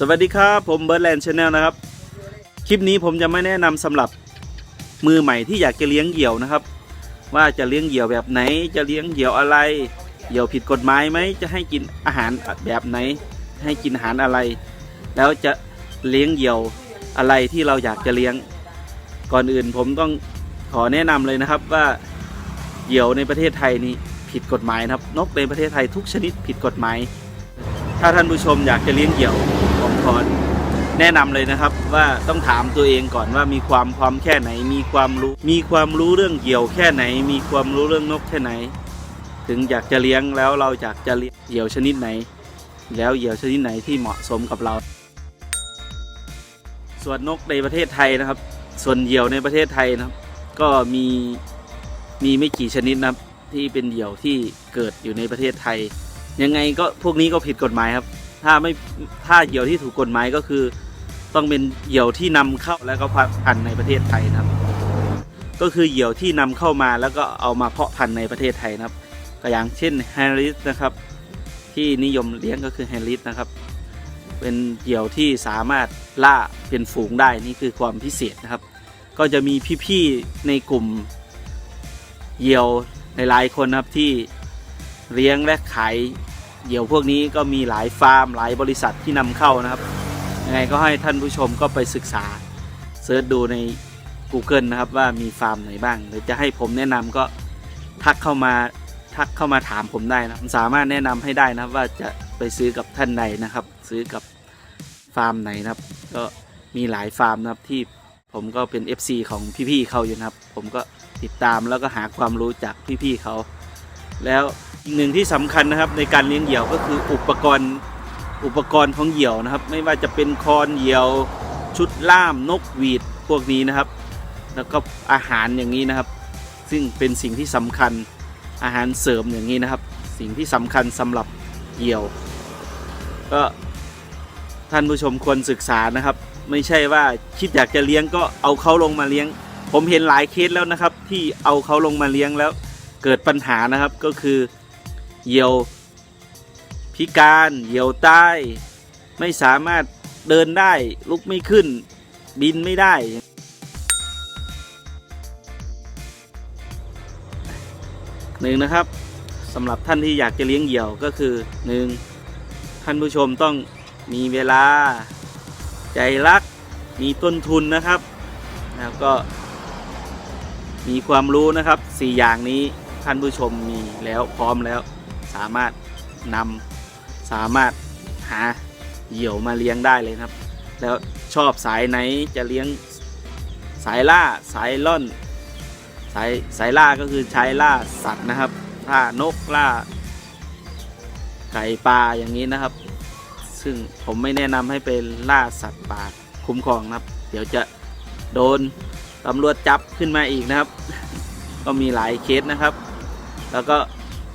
สวัสดีครับ ผมเบิร์ดแลนด์ชาแนลนะครับ คลิปนี้ผมจะไม่แนะนำสำหรับมือใหม่ที่อยากจะเลี้ยงเหยี่ยวนะครับ ว่าจะเลี้ยงเหยี่ยวแบบไหน จะเลี้ยงเหยี่ยวอะไร เหยี่ยวผิดกฎหมายไหมจะให้กินอาหารแบบไหน ให้กินอาหารอะไร แล้วจะเลี้ยงเหยี่ยวอะไรที่เราอยากจะเลี้ยง ก่อนอื่นผมต้องขอแนะนำเลยนะครับว่าเหยี่ยวในประเทศไทยนี่ผิดกฎหมายนะครับ นกในประเทศไทยทุกชนิดผิดกฎหมาย ถ้าท่านผู้ชมอยากจะเลี้ยงเหยี่ยว อแนะนำเลยนะครับว่าต้องถามตัวเองก่อนว่ามีความพร้อมแค่ไหน มีความรู้มีความรู้เรื่องเหยี่ยวแค่ไหน มีความรู้เรื่องนกแค่ไหน ถึงอยากจะเลี้ยงแล้วเราอยากจะเลี้ยงเหยี่ยวชนิดไหน แล้วเหยี่ยวชนิดไหนที่เหมาะสมกับเรา ส่วนนกในประเทศไทยนะครับ ส่วนเหยี่ยวในประเทศไทยนะครับ ก็มีมีไม่กี่ชนิดนะครับที่เป็นเหยี่ยวที่เกิดอยู่ในประเทศไทย ยังไงก็พวกนี้ก็ผิดกฎหมายครับ ถ้าไม่ถ้าเหยี่ยวที่ถูกกฎหมายก็คือ ต้องเป็นเหยี่ยวที่นำเข้าแล้วก็เพาะพันธุ์ในประเทศไทยนะครับ ก็คือเหยี่ยวที่นำเข้ามาแล้วก็เอามาเพาะพันธุ์ในประเทศไทยนะครับก็อย่างเช่นแฮร์ริสนะครับ ที่นิยมเลี้ยงก็คือแฮร์ริสนะครับ เป็นเหยี่ยวที่สามารถล่าเป็นฝูงได้นี่คือความพิเศษนะครับ ก็จะมีพี่ๆในกลุ่มเหยี่ยวหลายๆคนนะครับที่เลี้ยงและขาย เหยี่ยวพวกนี้ก็มีหลายฟาร์มหลายบริษัทที่นำเข้านะครับยังไงก็ให้ท่านผู้ชมก็ไปศึกษาเสิร์ชดูใน Google นะครับว่ามีฟาร์มไหนบ้าง หรือจะให้ผมแนะนำก็ทักเข้ามาทักเข้ามาถามผมได้นะผมสามารถแนะนำให้ได้นะครับว่าจะไปซื้อกับท่านใดนะครับ ซื้อกับฟาร์มไหนนะครับ ก็มีหลายฟาร์มนะครับที่ผมก็เป็น FC ของพี่ๆเขาอยู่นะครับ ผมก็ติดตามแล้วก็หาความรู้จากพี่ๆเขา แล้ว อีกหนึ่งที่สำคัญนะครับในการเลี้ยงเหยี่ยวก็คืออุปกรณ์อุปกรณ์ของเหยี่ยวนะครับ ไม่ว่าจะเป็นคอนเหยี่ยวชุดล่ามนกหวีดพวกนี้นะครับ แล้วก็อาหารอย่างนี้นะครับ ซึ่งเป็นสิ่งที่สำคัญอาหารเสริมอย่างนี้นะครับ สิ่งที่สำคัญสำหรับเหยี่ยว ก็ท่านผู้ชมควรศึกษานะครับ ไม่ใช่ว่าคิดอยากจะเลี้ยงก็เอาเขาลงมาเลี้ยง ผมเห็นหลายเคสแล้วนะครับ ที่เอาเขาลงมาเลี้ยงแล้วเกิดปัญหานะครับก็คือ เหยี่ยว พิการเหยี่ยวใต้ไม่สามารถเดินได้ลุกไม่ขึ้น บินไม่ได้ หนึ่งนะครับสำหรับท่านที่อยากจะเลี้ยงเหยี่ยวก็คือหนึ่งท่านผู้ชมต้องมีเวลาใจรักมีต้นทุนนะครับแล้วก็มีความรู้นะครับ 4 อย่างนี้ท่านผู้ชมมีแล้วพร้อมแล้ว สามารถนำสามารถหาเหยี่ยวมาเลี้ยงได้เลยครับ แล้วชอบสายไหนจะเลี้ยงสายล่าสายล่อน สายสายล่าก็คือใช้ล่าสัตว์นะครับล่านกล่า ไก่ปลาอย่างนี้นะครับ ซึ่งผมไม่แนะนำให้เป็นล่าสัตว์ป่าคุ้มครองนะครับ เดี๋ยวจะโดนตำรวจจับขึ้นมาอีกนะครับ ก็มีหลายเคสนะครับ แล้วก็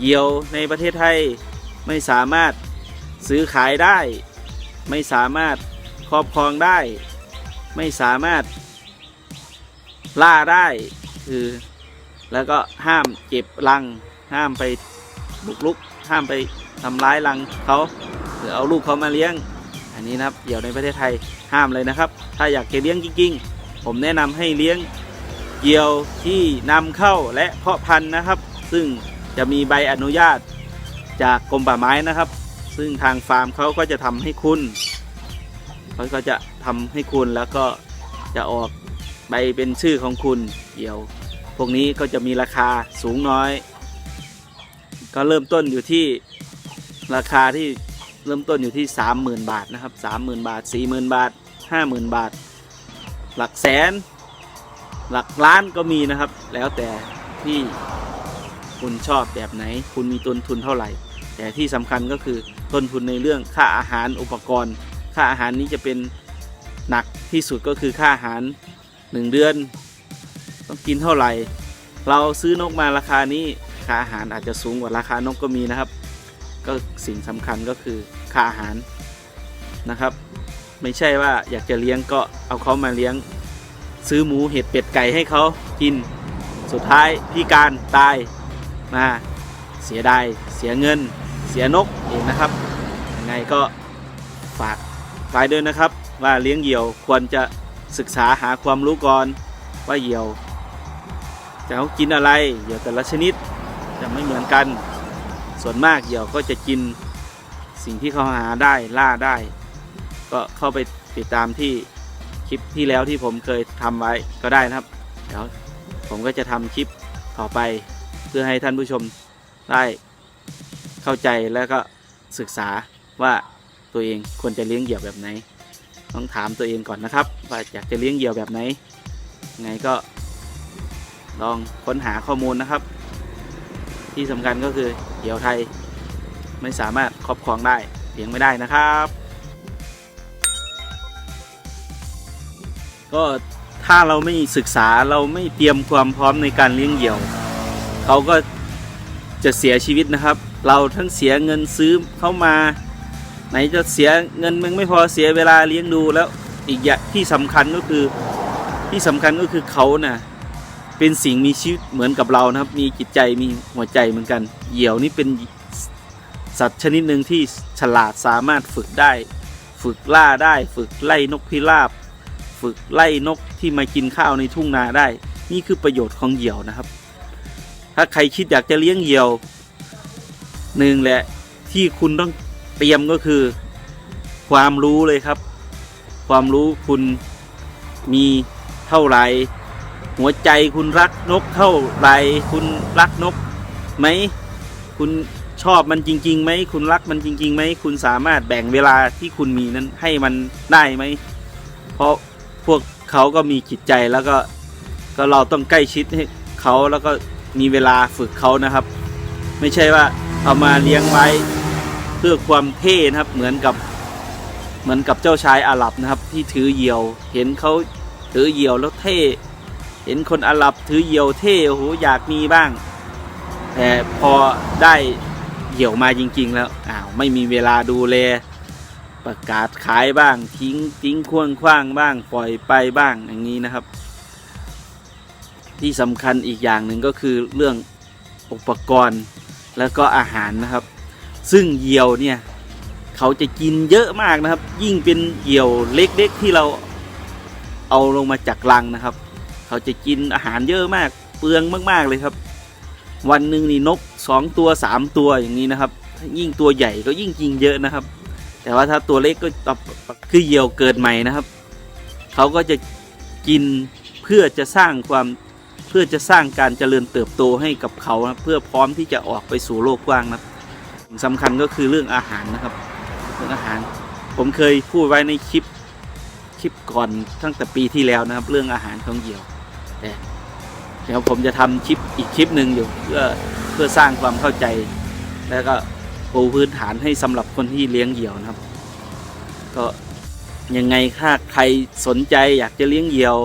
เหยี่ยวในประเทศไทยไม่สามารถซื้อขายได้ ไม่สามารถครอบครองได้ ไม่สามารถล่าได้คือแล้วก็ห้ามเก็บรัง ห้ามไปบุกรุก ห้ามไปทำร้ายรังเขาหรือเอาลูกเขามาเลี้ยง อันนี้นะครับเหยี่ยวในประเทศไทยห้ามเลยนะครับ ถ้าอยากจะเลี้ยงจริงๆ ผมแนะนำให้เลี้ยงเหยี่ยวที่นำเข้าและเพาะพันธุ์นะครับ ซึ่ง จะมีใบอนุญาตจากกรมป่าไม้นะครับ ซึ่งทางฟาร์มเขาก็จะทำให้คุณเขาก็จะทำให้คุณแล้วก็จะออกใบเป็นชื่อของคุณเหยี่ยว พวกนี้ก็จะมีราคาสูงน้อย ก็เริ่มต้นอยู่ที่ราคาที่เริ่มต้นอยู่ที่ 30,000 บาทนะครับ 30,000 บาท 40,000 บาท 50,000 บาท หลักแสน หลักล้านก็มีนะครับ แล้วแต่ที่ คุณชอบแบบไหน คุณมีต้นทุนเท่าไหร่ แต่ที่สำคัญก็คือต้นทุนในเรื่องค่าอาหารอุปกรณ์ ค่าอาหารนี้จะเป็นหนักที่สุดก็คือค่าอาหาร 1 เดือน ต้องกินเท่าไหร่ เราซื้อนกมาราคานี้ค่าอาหารอาจจะสูงกว่าราคานกก็มีนะครับ ก็สิ่งสำคัญก็คือค่าอาหารนะครับ ไม่ใช่ว่าอยากจะเลี้ยงก็เอาเขามาเลี้ยง ซื้อหมูเห็ดเป็ดไก่ให้เขากินสุดท้ายพิการตาย มาเสียดายเสียเงิน เสียนกเองนะครับยังไงก็ฝากไว้ด้วยนะครับ ว่าเลี้ยงเหยี่ยวควรจะศึกษาหาความรู้ก่อนว่าเหยี่ยวจะเขากินอะไรเหยี่ยวแต่ละชนิดจะไม่เหมือนกัน ส่วนมากเหยี่ยวก็จะกินสิ่งที่เขาหาได้ล่าได้ ก็เข้าไปติดตามที่คลิปที่แล้วที่ผมเคยทำไว้ก็ได้นะครับ เดี๋ยวผมก็จะทำคลิปต่อไป พื่อให้ท่านผู้ชมได้เข้าใจแล้วก็ศึกษาว่าตัวเองควรจะเลี้ยงเหยี่ยวแบบไหน ต้องถามตัวเองก่อนนะครับ ว่าอยากจะเลี้ยงเหยี่ยวแบบไหนไงก็ลองค้นหาข้อมูลนะครับ ที่สำคัญก็คือเหยี่ยวไทย ไม่สามารถครอบครองได้เลี้ยงไม่ได้นะครับ ก็ถ้าเราไม่ศึกษาเราไม่เตรียมความพร้อมในการเลี้ยงเหยี่ยว เขาก็จะเสียชีวิตนะครับ เราทั้งเสียเงินซื้อเข้ามา ไหนจะเสียเงินมึงไม่พอเสียเวลาเลี้ยงดูแล้วอีกอย่างที่สำคัญก็คือที่สำคัญก็คือเขาน่ะเป็นสิ่งมีชีวิตเหมือนกับเรานะครับ มีจิตใจมีหัวใจเหมือนกัน เหยี่ยวนี่เป็นสัตว์ชนิดหนึ่งที่ฉลาดสามารถฝึกได้ ฝึกล่าได้ ฝึกไล่นกพิราบ ฝึกไล่นกที่มากินข้าวในทุ่งนาได้ นี่คือประโยชน์ของเหยี่ยวนะครับ ถ้าใครคิดอยากจะเลี้ยงเหยี่ยวหนึ่งแหละที่คุณต้องเตรียมก็คือ ความรู้เลยครับ ความรู้คุณมีเท่าไหร่หัวใจคุณรักนกเท่าไหร่คุณรักนกไหมคุณชอบมันจริงๆไหมคุณรักมันจริงๆไหมคุณสามารถแบ่งเวลาที่คุณมีนั้นให้มันได้ไหม เพราะพวกเขาก็มีจิตใจแล้วก็ก็เราต้องใกล้ชิดให้เขาแล้วก็ มีเวลาฝึกเขานะครับ ไม่ใช่ว่าเอามาเลี้ยงไว้เพื่อความเท่นะครับ เหมือนกับเหมือนกับเจ้าชายอาหรับนะครับ ที่ถือเหยี่ยว เห็นเขาถือเหยี่ยวแล้วเท่ เห็นคนอาหรับถือเหยี่ยวเท่โอ้โหอยากมีบ้าง แต่พอได้เหยี่ยวมาจริง ๆ แล้วอ้าวไม่มีเวลาดูแลประกาศขายบ้างทิ้งทิ้งคว้างคว้างบ้างปล่อยไปบ้างอย่างนี้นะครับ ที่สำคัญอีกอย่างหนึ่งก็คือเรื่องอุปกรณ์แล้วก็อาหารนะครับ ซึ่งเหยี่ยวเนี่ยเขาจะกินเยอะมากนะครับ ยิ่งเป็นเหยี่ยวเล็กๆที่เราเอาลงมาจากรังนะครับ เขาจะกินอาหารเยอะมากเปลืองมากๆเลยครับ วันหนึ่งนี่นกสองตัวสามตัวอย่างนี้นะครับ ยิ่งตัวใหญ่ก็ยิ่งกินเยอะนะครับ แต่ว่าถ้าตัวเล็กก็ตอบคือเหยี่ยวเกิดใหม่นะครับ เขาก็จะกินเพื่อจะสร้างความ เพื่อจะสร้างการเจริญเติบโตให้กับเขานะเพื่อพร้อมที่จะออกไปสู่โลกกว้างนะสำคัญก็คือเรื่องอาหารนะครับเรื่องอาหาร ผมเคยพูดไว้ในคลิปคลิปก่อนตั้งแต่ปีที่แล้วนะครับ เรื่องอาหารของเหยี่ยวแต่เดี๋ยวผมจะทำคลิปอีกคลิปหนึ่งอยู่เพื่อเพื่อสร้างความเข้าใจ แล้วก็ปูพื้นฐานให้สำหรับคนที่เลี้ยงเหยี่ยวนะครับ ก็ยังไงถ้าใครสนใจอยากจะเลี้ยงเหยี่ยว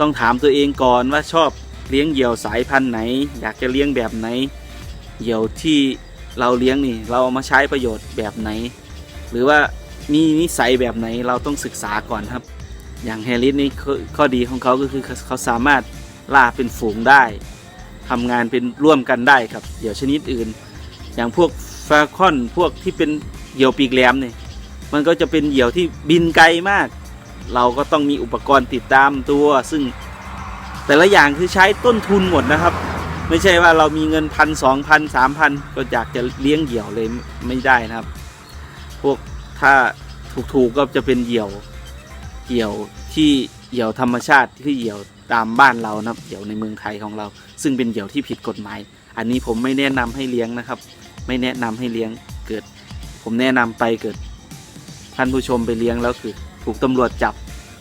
ต้องถามตัวเองก่อนว่าชอบเลี้ยงเหยี่ยวสายพันธุ์ไหน อยากจะเลี้ยงแบบไหน เหยี่ยวที่เราเลี้ยงนี่เราเอามาใช้ประโยชน์แบบไหน หรือว่ามีนิสัยแบบไหนเราต้องศึกษาก่อนครับ อย่างแฮร์ริสนี่ข้อดีของเขาก็คือเขาสามารถล่าเป็นฝูงได้ทำงานเป็นร่วมกันได้ครับเหยี่ยวชนิดอื่น อย่างพวกฟาคอนพวกที่เป็นเหยี่ยวปีกแหลมเนี่ยมันก็จะเป็นเหยี่ยวที่บินไกลมาก เราก็ต้องมีอุปกรณ์ติดตามตัว ซึ่งแต่ละอย่างคือใช้ต้นทุนหมดนะครับ ไม่ใช่ว่าเรามีเงินพันสองพันสามพันก็อยากจะเลี้ยงเหยี่ยวเลยไม่ได้นะครับ พวกถ้าถูกๆก็จะเป็นเหยี่ยวเหยี่ยวที่เหยี่ยวธรรมชาติที่เหยี่ยวตามบ้านเรานะครับเหยี่ยวในเมืองไทยของเรา ซึ่งเป็นเหยี่ยวที่ผิดกฎหมาย อันนี้ผมไม่แนะนำให้เลี้ยงนะครับ ไม่แนะนำให้เลี้ยงเกิด ผมแนะนำไปเกิดท่านผู้ชมไปเลี้ยงแล้วคือ ถูกตำรวจจับ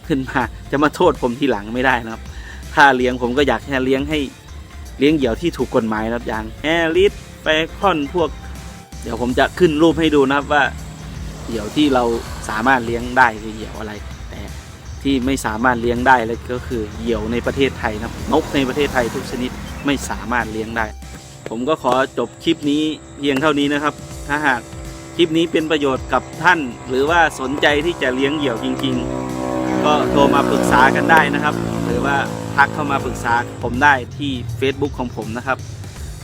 ขึ้นมา จะมาโทษผมทีหลังไม่ได้นะครับ ถ้าเลี้ยงผมก็อยากให้เลี้ยงให้เลี้ยงเหยี่ยวที่ถูกกฎหมายนะครับอย่างแฮริสแฟคอนพวก เดี๋ยวผมจะขึ้นรูปให้ดูนะครับว่าเหยี่ยวที่เราสามารถเลี้ยงได้คือเหยี่ยวอะไร แต่ที่ไม่สามารถเลี้ยงได้เลยก็คือเหยี่ยวในประเทศไทยนะครับนกในประเทศไทยทุกชนิดไม่สามารถเลี้ยงได้ ผมก็ขอจบคลิปนี้เพียงเท่านี้นะครับ ถ้าหาก คลิปนี้เป็นประโยชน์กับท่าน หรือว่าสนใจที่จะเลี้ยงเหยี่ยวจริง ๆ ก็โทรมาปรึกษากันได้นะครับ หรือว่าทักเข้ามาปรึกษาผมได้ที่ Facebook ของผมนะครับ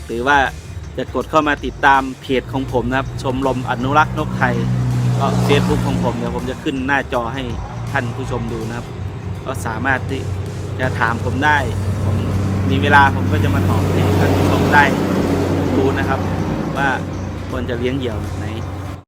หรือว่าจะกดเข้ามาติดตามเพจของผมนะครับ ชมรมอนุรักษ์นกไทยก็เฟซบุ๊กของผมเดี๋ยวผมจะขึ้นหน้าจอให้ท่านผู้ชมดูนะครับ ก็สามารถที่จะถามผมได้ ผมมีเวลาผมก็จะมาตอบให้ท่านผู้ชมได้ดูนะครับ ว่าควรจะเลี้ยงเหยี่ยวไหน